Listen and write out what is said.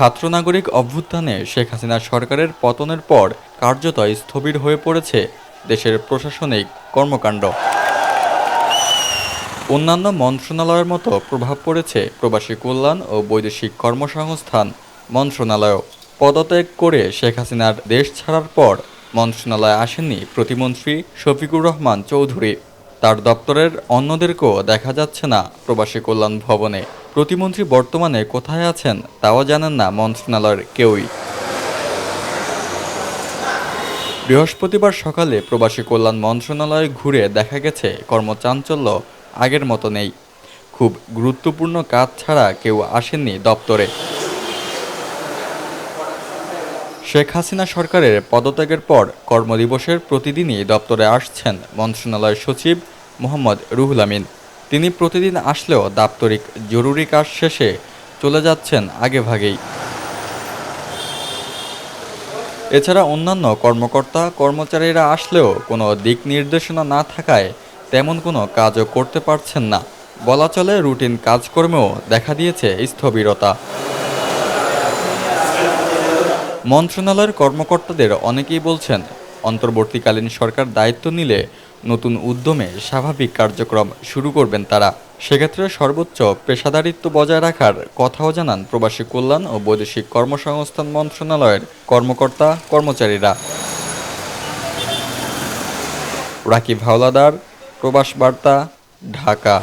ছাত্র নাগরিক অভ্যুত্থানে শেখ হাসিনা সরকারের পতনের পর কার্যত স্থবির হয়ে পড়েছে দেশের প্রশাসনিক কর্মকাণ্ড। অন্যান্য মন্ত্রণালয়ের মতো প্রভাব পড়েছে প্রবাসী কল্যাণ ও বৈদেশিক কর্মসংস্থান মন্ত্রণালয়ও। পদত্যাগ করে শেখ হাসিনার দেশ ছাড়ার পর মন্ত্রণালয়ে আসেননি প্রতিমন্ত্রী শফিকুর রহমান চৌধুরী। তার দপ্তরের অন্যদেরকেও দেখা যাচ্ছে না প্রবাসী কল্যাণ ভবনে। প্রতিমন্ত্রী বর্তমানে কোথায় আছেন তাও জানেন না মন্ত্রণালয়ের কেউই। বৃহস্পতিবার সকালে প্রবাসী কল্যাণ মন্ত্রণালয়ে ঘুরে দেখা গেছে, কর্মচাঞ্চল্য আগের মতো নেই। খুব গুরুত্বপূর্ণ কাজ ছাড়া কেউ আসেননি দপ্তরে। শেখ হাসিনা সরকারের পদত্যাগের পর কর্মদিবসের প্রতিদিনই দপ্তরে আসছেন মন্ত্রণালয়ের সচিব মোহাম্মদ রুহুল আমিন। তিনি প্রতিদিন আসলেও দাপ্তরিক জরুরি কাজ শেষে চলে যাচ্ছেন আগেভাগেই। এছাড়া অন্যান্য কর্মকর্তা, কর্মচারীরা আসলেও কোনো দিক নির্দেশনা না থাকায় তেমন কোনো কাজও করতে পারছেন না। বলা চলে, রুটিন কাজকর্মেও দেখা দিয়েছে স্থবিরতা। মন্ত্রণালয়ের কর্মকর্তাদের অনেকেই বলছেন অন্তর্বর্তীকালীন সরকার দায়িত্ব নিলে নতুন উদ্যমে স্বাভাবিক কার্যক্রম শুরু করবেন তারা। সেক্ষেত্রে সর্বোচ্চ পেশাদারিত্ব বজায় রাখার কথাও জানান প্রবাসী কল্যাণ ও বৈদেশিক কর্মসংস্থান মন্ত্রণালয়ের কর্মকর্তা, কর্মচারীরা। রাকিব হাওলাদার, প্রবাস বার্তা, ঢাকা।